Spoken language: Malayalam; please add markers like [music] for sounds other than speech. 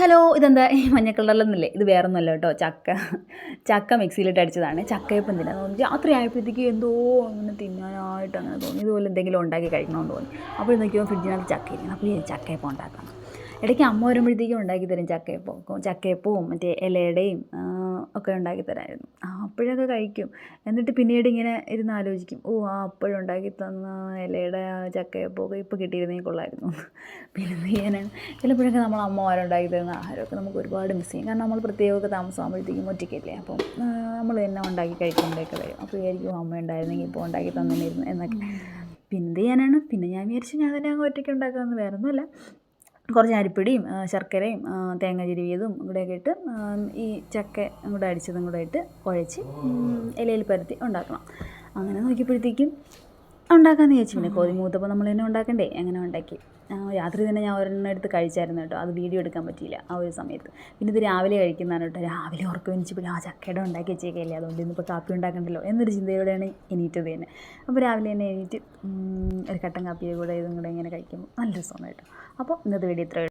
ഹലോ ഇതെന്താ? ഈ മഞ്ഞ കളറിലൊന്നുമില്ലേ ഇത് വേറെ ഒന്നുമല്ല കേട്ടോ. ചക്ക. ചക്ക മിക്സിയിലിട്ട് അടിച്ചതാണ്. ചക്കയപ്പം തിന്നാൻ തോന്നി. രാത്രി ആയപ്പോഴത്തേക്ക് എന്തോ അങ്ങനെ തിന്നാനായിട്ട് അങ്ങനെ തോന്നി. ഇതുപോലെ എന്തെങ്കിലും ഉണ്ടാക്കി കഴിക്കണമെന്ന് തോന്നി. അപ്പോൾ നോക്കിയപ്പോൾ ഫ്രിഡ്ജിനകത്ത് ചക്ക ഇരിക്കണം അപ്പോൾ ഞാൻ ചക്കയപ്പം ഉണ്ടാക്കണം. ഇടയ്ക്ക് അമ്മ വരുമ്പോഴത്തേക്കും ഉണ്ടാക്കി തരും ചക്കയപ്പം. ചക്കയപ്പവും മറ്റേ ഇലയുടെയും ഒക്കെ ഉണ്ടാക്കി തരായിരുന്നു. ആ അപ്പോഴൊക്കെ കഴിക്കും. എന്നിട്ട് പിന്നീട് ഇങ്ങനെ ഇരുന്ന് ആലോചിക്കും. ഓ ആ അപ്പോഴും ഉണ്ടാക്കി തന്ന ഇലയുടെ ആ ചക്കയപ്പമൊക്കെ ഇപ്പോൾ കിട്ടിയിരുന്നെങ്കിൽ കൊള്ളായിരുന്നു. [laughs] പിന്നെ ഇങ്ങനെ ചെയ്യാനാണ് ചിലപ്പോഴൊക്കെ നമ്മൾ അമ്മമാരുണ്ടാക്കി തരുന്ന ആഹാരമൊക്കെ നമുക്ക് ഒരുപാട് മിസ് ചെയ്യും. കാരണം നമ്മൾ പ്രത്യേകമൊക്കെ താമസമാകുമ്പോഴത്തേക്കും ഒറ്റയ്ക്കല്ലേ? അപ്പം നമ്മൾ തന്നെ ഉണ്ടാക്കി കഴിക്കേണ്ടതൊക്കെ വരും. അപ്പോൾ വിചാരിക്കും അമ്മ ഉണ്ടായിരുന്നെങ്കിൽ ഇപ്പോൾ ഉണ്ടാക്കി തന്നിരുന്നു എന്നൊക്കെ. പിന്നെ എന്ത് ചെയ്യാനാണ്? പിന്നെ ഞാൻ വിചാരിച്ചു ഞാൻ തന്നെ അങ്ങ് ഒറ്റയ്ക്ക് ഉണ്ടാക്കാമെന്ന് വേറെ ഒന്നുമില്ല കുറച്ച് അരിപ്പൊടിയും ശർക്കരയും തേങ്ങ ചിരുവിയതും കൂടെയൊക്കെ ഇട്ട് ഈ ചക്ക കൂടെ അടിച്ചതും കൂടെ ഇട്ട് കുഴച്ച് ഇലയിൽ പരത്തി ഉണ്ടാക്കണം. അങ്ങനെ നോക്കിയപ്പോഴത്തേക്കും ഉണ്ടാക്കാമെന്ന് ചോദിച്ചു പിന്നെ കോതി മൂത്തപ്പോൾ നമ്മൾ തന്നെ ഉണ്ടാക്കണ്ടേ? അങ്ങനെ ഉണ്ടാക്കി? രാത്രി തന്നെ ഞാൻ ഒരെണ്ണം എടുത്ത് കഴിച്ചായിരുന്നു കേട്ടോ. അത് വീഡിയോ എടുക്കാൻ പറ്റിയില്ല ആ ഒരു സമയത്ത്. പിന്നെ ഇത് രാവിലെ കഴിക്കുന്നതാണ് കേട്ടോ. രാവിലെ ഉറക്കം എനിച്ചപ്പോൾ ആ ചക്കയുടെ ഉണ്ടാക്കി വെച്ചേക്കല്ലേ. അതുകൊണ്ട് ഇന്നിപ്പോൾ കാപ്പി ഉണ്ടാക്കണ്ടല്ലോ എന്നൊരു ചിന്തയോടെയാണ് എണീറ്റത് തന്നെ. അപ്പോൾ രാവിലെ തന്നെ എണീറ്റ് ഒരു കട്ടൻ കാപ്പിയെ കൂടെ ഇതും കൂടെ ഇങ്ങനെ കഴിക്കുമ്പോൾ നല്ല രസമാണ് കേട്ടോ. അപ്പോൾ ഇന്നത്തെ വീഡിയോ ഇത്രയേ